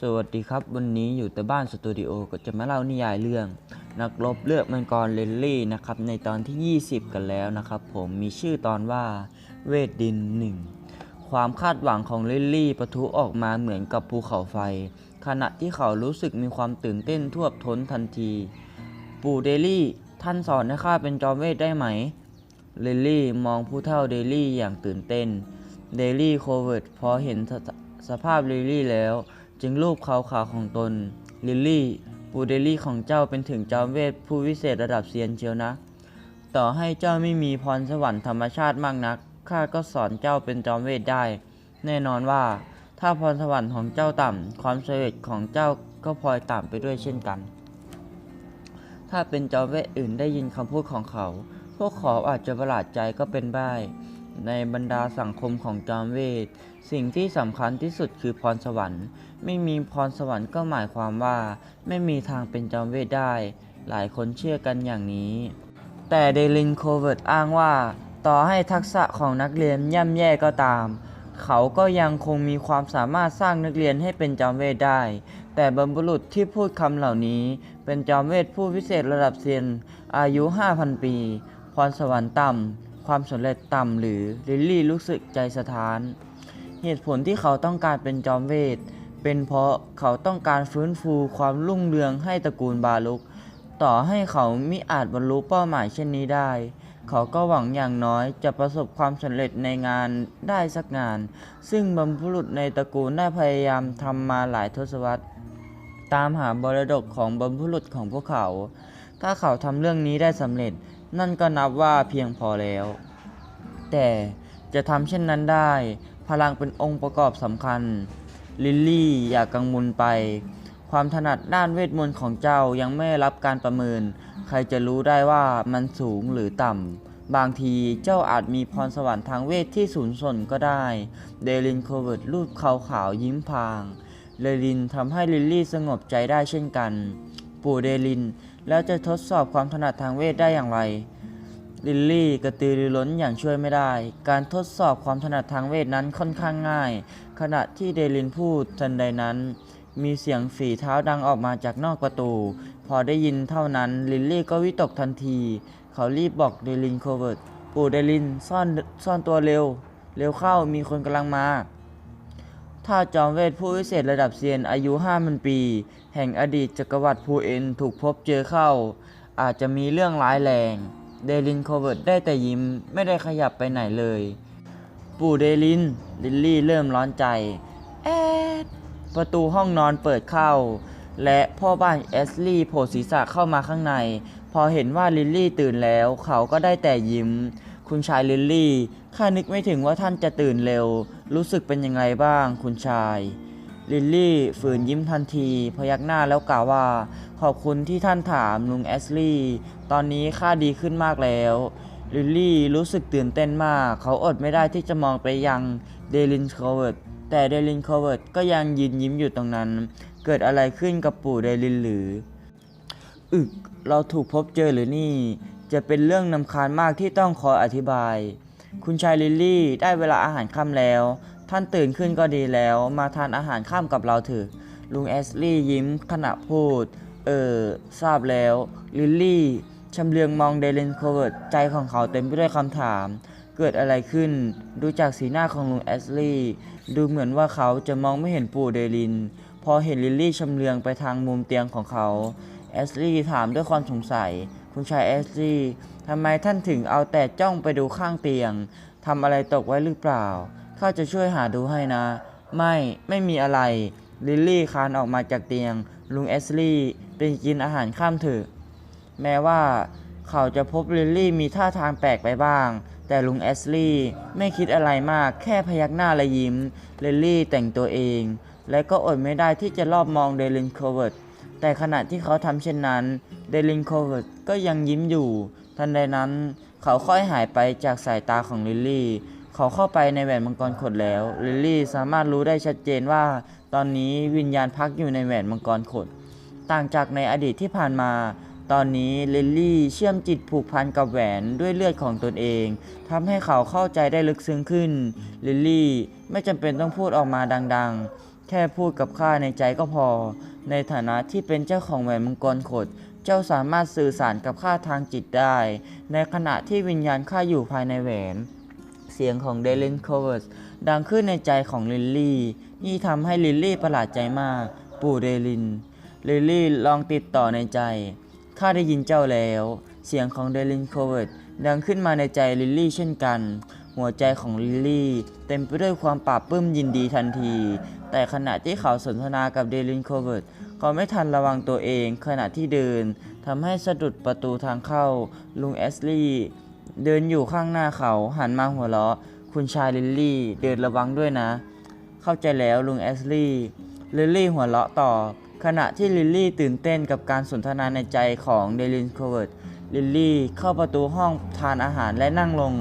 สวัสดีครับ วันนี้อยู่แต่บ้านสตูดิโอก็จะมาเล่านิยายเรื่อง นักรบเลือดมังกรเลนลี่นะครับในตอนที่ 20 กันแล้วนะครับ ผมมีชื่อตอนว่าเวทดินหนึ่งความคาดหวังของเลนลี่ปะทุออกมาเหมือนกับภูเขาไฟ ขณะที่เขารู้สึกมีความตื่นเต้นท่วมท้นทันที ปู่เดลี่ ท่านสอนให้ข้าเป็นจอมเวทได้ไหมเลนลี่มองผู้เฒ่าเดลี่อย่างตื่นเต้นเดลี่โคเวิร์ดพอเห็นสสสภาพลิลลี่แล้ว จึงรูปเขาขาของตน ลิลลี่ปูเดลี่ของเจ้าเป็นถึงจอมเวทผู้วิเศษระดับเซียนเชียวนะ ต่อให้เจ้าไม่มีพรสวรรค์ธรรมชาติมากนักข้าก็สอนเจ้าเป็นจอมเวทได้ แน่นอนว่า ถ้าพรสวรรค์ของเจ้าต่ำความสำเร็จของเจ้าก็พลอยต่ำไปด้วยเช่นกัน ถ้าเป็นจอมเวทอื่นได้ยินคำพูดของเขา พวกเขาอาจจะประหลาดใจก็เป็นได้ ในบรรดาสังคมของจอมเวท สิ่งที่สำคัญที่สุดคือพรสวรรค์ ไม่มีพรสวรรค์ก็หมายความว่า ไม่มีทางเป็นจอมเวทได้ หลายคนเชื่อกันอย่างนี้ แต่เดลินโคเวิร์ตอ้างว่า ต่อให้ทักษะของนักเรียนย่ำแย่ก็ตาม เขาก็ยังคงมีความสามารถสร้างนักเรียนให้เป็นจอมเวทได้ แต่บรรพบุรุษที่พูดคำเหล่านี้ เป็นจอมเวทผู้พิเศษระดับเซียนอายุ 5,000 ปี พรสวรรค์ต่ำ ความสำเร็จต่ำหรือลิลลี่รู้สึกใจสะท้าน เหตุผลที่เขาต้องการเป็นจอมเวท เป็นเพราะเขาต้องการฟื้นฟูความรุ่งเรืองให้ตระกูลบาลุก ต่อให้เขามิอาจบรรลุเป้าหมายเช่นนี้ได้ เขาก็หวังอย่างน้อยจะประสบความสำเร็จในงานได้สักงาน ซึ่งบรรพุรุษในตระกูลได้พยายามทำมาหลายทศวรรษ ตามหาบรดกของบรรพุรุษของพวกเขา ถ้าเขาทำเรื่องนี้ได้สำเร็จ นั่นก็นับว่าเพียงพอแล้ว แต่จะทำเช่นนั้นได้ พลังเป็นองค์ประกอบสำคัญ ลิลลี่อย่ากกังวลไป ความถนัดด้านเวทมนต์ของเจ้ายังไม่รับการประเมิน ใครจะรู้ได้ว่ามันสูงหรือต่ำ บางทีเจ้าอาจมีพรสวรรค์ทางเวทที่สูงส่งก็ได้ เดลินโคเวิร์ดรูปขาวขาวๆยิ้มพาง เดลินทำให้ลิลลี่สงบใจได้เช่นกัน ปู่เดลินแล้วจะทดสอบความถนัดทางเวทได้อย่างไร ลิลลี่กระตือรือร้นอย่างช่วยไม่ได้ การทดสอบความถนัดทางเวทนั้นค่อนข้างง่าย ขณะที่เดลินพูดทันใดนั้น มีเสียงฝีเท้าดังออกมาจากนอกประตู พอได้ยินเท่านั้นลิลลี่ก็วิตกทันที เขารีบบอกเดลินโคเวิร์ตปู่เดลินซ่อนซ่อนตัวเร็ว เร็วเข้ามีคนกำลังมาถ้าจอมเวทผู้วิเศษระดับเซียนอายุห้ามันปี แห่งอดีตจักรวรรดิภูเอ็นถูกพบเจอเข้า อาจจะมีเรื่องร้ายแรง เดลินโคเวิร์ตได้แต่ยิ้มไม่ได้ขยับไปไหนเลย ปู่เดลิน ลิลลี่เริ่มร้อนใจ แอดประตูห้องนอนเปิดเข้า และพ่อบ้านแอสลี่โผล่ศีรษะเข้ามาข้างใน พอเห็นว่าลิลลี่ตื่นแล้ว เขาก็ได้แต่ยิ้ม คุณชายลิลลี่ข้านึกไม่ถึงว่าท่านจะตื่นเร็ว รู้สึกเป็นยังไงบ้าง คุณชาย ลิลลี่ฝืนยิ้มทันที พยักหน้าแล้วกล่าวว่า ขอบคุณที่ท่านถามลุงแอสลี่ ตอนนี้ข้าดีขึ้นมากแล้วลิลลี่รู้สึกตื่นเต้นมาก เขาอดไม่ได้ที่จะมองไปยังเดลินโคเวิร์ดแต่เดลินโคเวิร์ดก็ยังยืนยิ้มอยู่ตรงนั้น เกิดอะไรขึ้นกับปู่เดลินหรือ อึก เราถูกพบเจอหรือนี่ จะเป็นเรื่องนำคาญมากที่ต้องคอยอธิบาย คุณชายลิลลี่ได้เวลาอาหารค่ำแล้ว ท่านตื่นขึ้นก็ดีแล้ว มาทานอาหารค่ำกับเราเถอะลุงแอสลี่ยิ้มขณะพูด เออ ทราบแล้ว ลิลลี่ชำเลืองมองเดลินโคเวิร์ดใจของเขาเต็มไปด้วยคำถาม เกิดอะไรขึ้น ดูจากสีหน้าของลุงแอสลี่ ดูเหมือนว่าเขาจะมองไม่เห็นปู่เดลิน พอเห็นลิลลี่ชำเลืองไปทางมุมเตียงของเขา แอสลี่ถามด้วยความสงสัย คุณชายแอสลี่ทำไมท่านถึงเอาแต่จ้องไปดูข้างเตียงทำอะไรตกไว้หรือเปล่า ข้าจะช่วยหาดูให้นะ ไม่ไม่มีอะไร ลิลลี่คานออกมาจากเตียง ลุงแอสลี่ไปกินอาหารข้ามเถอะแม้ว่าเขาจะพบลิลลี่มีท่าทางแปลกไปบ้าง แต่ลุงแอสลี่ไม่คิดอะไรมากแค่พยักหน้าและยิ้ม ลิลลี่แต่งตัวเอง และก็อดไม่ได้ที่จะรอบมองเดลินโคเวิร์ดแต่ขณะที่เขาทำเช่นนั้น เดลินโคเวิร์ดก็ยังยิ้มอยู่ ทันใดนั้นเขาค่อยหายไปจากสายตาของลิลลี่ เขาเข้าไปในแหวนมังกรขดแล้วลิลลี่สามารถรู้ได้ชัดเจนว่า ตอนนี้วิญญาณพักอยู่ในแหวนมังกรขด ต่างจากในอดีตที่ผ่านมา ตอนนี้ลิลลี่เชื่อมจิตผูกพันกับแหวนด้วยเลือดของตนเองทำให้เขาเข้าใจได้ลึกซึ้งขึ้นลิลลี่ไม่จำเป็นต้องพูดออกมาดังๆ แค่พูดกับข้าในใจก็พอ ในฐานะที่เป็นเจ้าของแหวนมังกรขดเจ้าสามารถสื่อสารกับข้าทางจิตได้ ในขณะที่วิญญาณข้าอยู่ภายในแหวน เสียงของเดลินโคเว r ร์ดังขึ้นในใจของลิลลี่ นี่ทำให้ลิลลี่ประหลาดใจมาก ปู่เดลิน ลิลลี่ลองติดต่อในใจ ข้าได้ยินเจ้าแล้ว เสียงของเดลินโคเว r ร์ดังขึ้นมาในใจลิลลี่เช่นกัน หัวใจของลิลลี่ เต็มไปด้วยความปลาบปลื้มยินดีทันที แต่ขณะที่เขาสนทนากับเดลินโคเว r ร์ก็ไม่ทันระวังตัวเองขณะที่เดินทำให้สะดุดประตูทางเข้าลุงแอสลีย์ เดินอยู่ข้างหน้าเขาหันมาหัวเราะ คุณชายลิลลี่ เดินระวังด้วยนะ เข้าใจแล้วลุงแอสลีย์ลิลลี่หัวเราะต่อ ขณะที่ลิลลี่ตื่นเต้นกับการสนทนาในใจของเดลินโคเวิร์ดลิลลี่เข้าประตูห้องทานอาหารและนั่งลง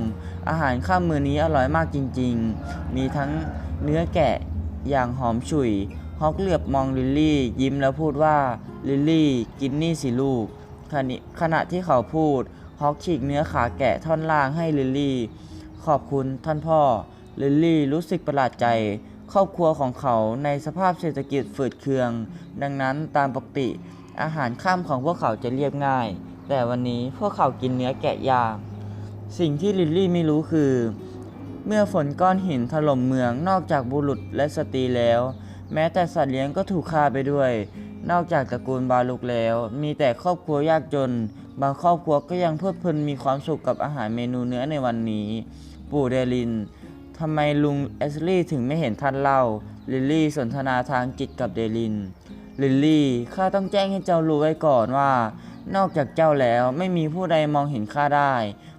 อาหารข้ามมือนี้อร่อยมากจริง ๆ มีทั้งเนื้อแกะอย่างหอมฉุยฮอกเหลือบมองลิลลี่ ยิ้มแล้วพูดว่า ลิลลี่ กินนี่สิลูกขณะขณะที่เขาพูด ฮอกฉีกเนื้อขาแกะท่อนล่างให้ลิลลี่ ขอบคุณท่านพ่อ ลิลลี่รู้สึกประหลาดใจ ครอบครัวของเขาในสภาพเศรษฐกิจฝืดเคือง ดังนั้นตามปกติ อาหารข้ามของพวกเขาจะเรียบง่าย แต่วันนี้พวกเขากินเนื้อแกะยางสิ่งที่ลิลลี่ไม่รู้คือ เมื่อฝนก้อนหินถล่มเมืองนอกจากบุรุษและสตรีแล้ว แม้แต่สัตว์เลี้ยงก็ถูกฆ่าไปด้วย นอกจากตระกูลบาลุกแล้ว มีแต่ครอบครัวยากจน บางครอบครัวก็ยังเพลิดเพลินมีความสุขกับอาหารเมนูเนื้อในวันนี้ ปู่เดลินทำไมลุงแอสลี่ถึงไม่เห็นท่านเล่า ลิลลี่สนทนาทางจิตกับเดลิน ลิลลี่ ข้าต้องแจ้งให้เจ้ารู้ไว้ก่อนว่า นอกจากเจ้าแล้วไม่มีผู้ใดมองเห็นข้าได้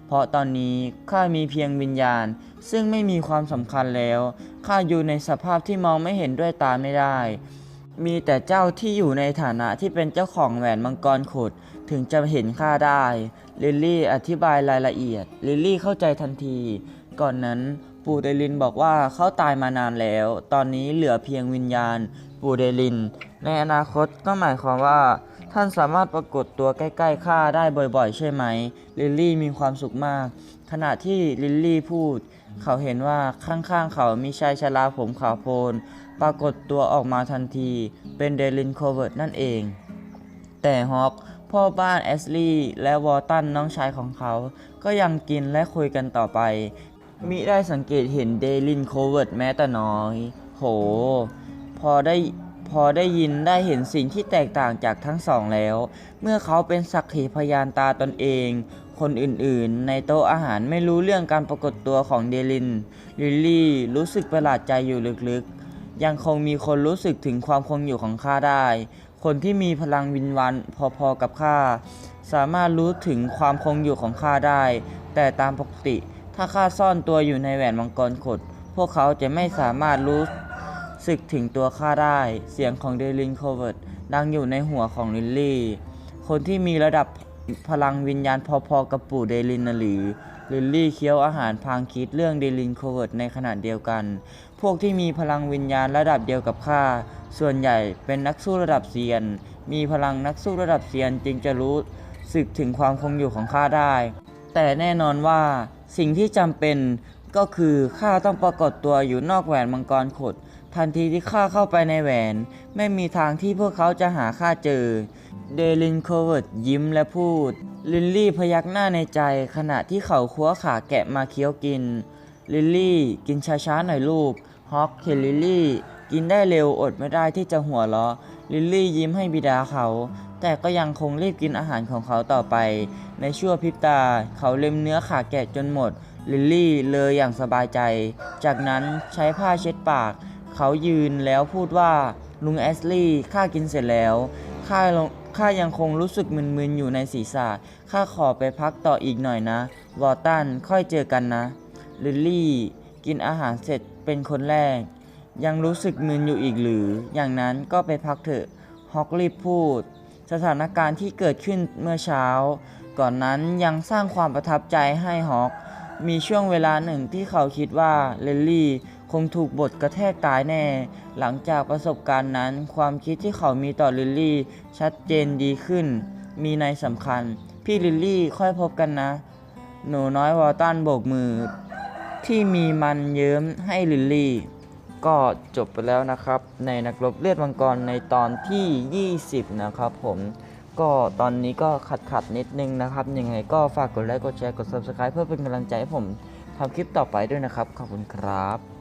เพราะตอนนี้ข้ามีเพียงวิญญาณ ซึ่งไม่มีความสำคัญแล้ว ข้าอยู่ในสภาพที่มองไม่เห็นด้วยตาไม่ได้ มีแต่เจ้าที่อยู่ในฐานะที่เป็นเจ้าของแหวนมังกรขุด ถึงจะเห็นข้าได้ ลิลลี่อธิบายรายละเอียด ลิลลี่เข้าใจทันที ก่อนนั้นปู่เดลินบอกว่าเขาตายมานานแล้ว ตอนนี้เหลือเพียงวิญญาณ ปู่เดลิน ในอนาคตก็หมายความว่า ท่านสามารถปรากฏตัวใกล้ๆข้าได้บ่อยๆ ใช่ไหม ลิลลี่มีความสุขมาก ขณะที่ลิลลี่พูด เขาเห็นว่าข้างๆเขามีชายชราผมขาวโพลนปรากฏตัวออกมาทันที เป็นเดลินโคเวิร์ดนั่นเอง แต่ฮอกพ่อบ้านแอสลีย์และวอลตันน้องชายของเขา ก็ยังกินและคุยกันต่อไป มิได้สังเกตเห็นเดลินโคเวิร์ดแม้แต่น้อย โห พอได้พอได้ยินได้เห็นสิ่งที่แตกต่างจากทั้งสองแล้ว เมื่อเขาเป็นสักขีพยานตาตนเอง คนอื่นๆ ในโต๊ะอาหารไม่รู้เรื่องการปรากฏตัวของเดลิน ลิลลี่รู้สึกประหลาดใจอยู่ลึกๆ ยังคงมีคนรู้สึกถึงความคงอยู่ของข้าได้ คนที่มีพลังวินวันพอๆกับข้าสามารถรู้ถึงความคงอยู่ของข้าได้ แต่ตามปกติ ถ้าข้าซ่อนตัวอยู่ในแหวนมังกรขด พวกเขาจะไม่สามารถรู้สึกถึงตัวข้าได้ เสียงของเดลินโคเวิร์ดดังอยู่ในหัวของลิลลี่ คนที่มีระดับ พลังวิญญาณพอๆกับปู่เดลินนะหรือลิลลี่เคี้ยวอาหารพางคิดเรื่องเดลินโคเวิร์ดในขณะเดียวกัน พวกที่มีพลังวิญญาณระดับเดียวกับข้า ส่วนใหญ่เป็นนักสู้ระดับเซียน มีพลังนักสู้ระดับเซียนจึงจะรู้สึกถึงความคงอยู่ของข้าได้ แต่แน่นอนว่าสิ่งที่จำเป็นก็คือข้าต้องปรากฏตัวอยู่นอกแหวนมังกรขด ทันทีที่ข้าเข้าไปในแหวน ไม่มีทางที่พวกเขาจะหาข้าเจอ เดลินโคเวิร์ดยิ้มและพูด ลิลลี่พยักหน้าในใจขณะที่เขาคว้าขาแกะมาเคี้ยวกิน ลิลลี่กินช้าๆหน่อยลูก ฮอกเห็นลิลลี่กินได้เร็วอดไม่ได้ที่จะหัวเราะ ลิลลี่ยิ้มให้บิดาเขา แต่ก็ยังคงรีบกินอาหารของเขาต่อไป ในชั่วพริบตา เขาเล็มเนื้อขาแกะจนหมด ลิลลี่เลยอย่างสบายใจ จากนั้นใช้ผ้าเช็ดปาก เขายืนแล้วพูดว่าลุงแอสลี่ข้ากินเสร็จแล้ว ข้าลงข้ายังคงรู้สึกมึนๆอยู่ในศีรษะ ข้าขอไปพักต่ออีกหน่อยนะ วอตัน ค่อยเจอกันนะ ลิลลี่ กินอาหารเสร็จเป็นคนแรก ยังรู้สึกมึนอยู่อีกหรือ อย่างนั้นก็ไปพักเถอะ ฮอกรีพูด สถานการณ์ที่เกิดขึ้นเมื่อเช้า ก่อนนั้นยังสร้างความประทับใจให้ฮอก มีช่วงเวลาหนึ่งที่เขาคิดว่าเลลลี่ คงถูกบทกระแทกตายแน่ หลังจากประสบการณ์นั้น ความคิดที่เขามีต่อลิลลี่ชัดเจนดีขึ้น มีในสำคัญ พี่ลิลลี่ค่อยพบกันนะ หนูน้อยวอลตันโบกมือ ที่มีมันเยิ้มให้ลิลลี่ ก็จบไปแล้วนะครับ ในนักรบเลือดมังกรในตอนที่ 20 นะครับผมก็ตอนนี้ก็ขัดขัดนิดนึงนะครับ ยังไงก็ฝากกดไลค์กดแชร์กด Subscribe เพื่อเป็นกำลังใจให้ผมทำคลิปต่อไปด้วยนะครับ ขอบคุณครับ